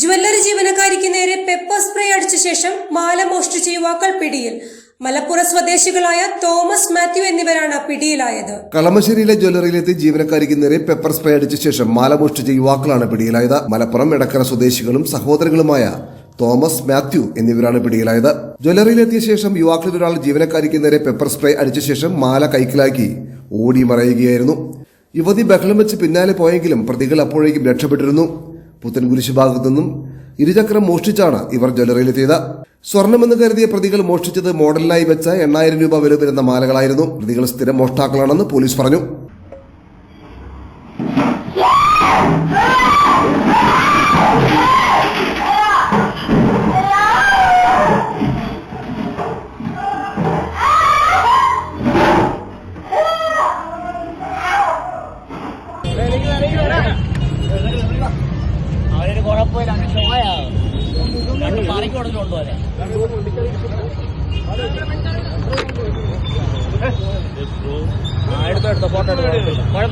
Jewellery ജീവനക്കാരിക്ക് നേരെ pepper spray അടിച്ച ശേഷം മാല മോഷ്ടിച്ച യുവാക്കൾ പിടിയിൽ. മലപ്പുറം സ്വദേശികളായ തോമസ് മാത്യു എന്നിവരാണ് പിടിയിലായത്. കളമശ്ശേരിയിലെ ജ്വല്ലറിയിലെത്തി ജീവനക്കാരിക്ക് നേരെ പെപ്പർ സ്പ്രേ അടിച്ച ശേഷം മാല മോഷ്ടിച്ച യുവാക്കളാണ് പിടിയിലായത്. മലപ്പുറം എടക്കര സ്വദേശികളും സഹോദരങ്ങളുമായ തോമസ് മാത്യു എന്നിവരാണ് പിടിയിലായത്. ജ്വല്ലറിയിലെത്തിയ ശേഷം യുവാക്കളിൽ ഒരാൾ ജീവനക്കാരിക്ക് നേരെ പെപ്പർ സ്പ്രേ അടിച്ച ശേഷം മാല കൈക്കലാക്കി ഓടി മറയുകയായിരുന്നു. യുവതി ബഹളം വെച്ച് പിന്നാലെ പോയെങ്കിലും പ്രതികൾ അപ്പോഴേക്കും രക്ഷപ്പെട്ടിരുന്നു. പുത്തൻകുരിശ് ഭാഗത്തു നിന്നും ഇരുചക്രം മോഷ്ടിച്ചാണ് ഇവർ ജ്വല്ലറിയിലെത്തിയത് സ്വർണമെന്ന് കരുതിയ പ്രതികൾ മോഷ്ടിച്ചത് മോഡലിനായി വെച്ച എണ്ണായിരം രൂപ വില വരുന്ന മാലകളായിരുന്നു. പ്രതികൾ സ്ഥിരം മോഷ്ടാക്കളാണെന്ന് പോലീസ് പറഞ്ഞു. കുഴപ്പമില്ല അങ്ങ് ഷോയാ രണ്ട് മറിക്ക് പോലെ എടുത്തോ എടുത്തോ ഫോട്ടോ എടുത്തോ.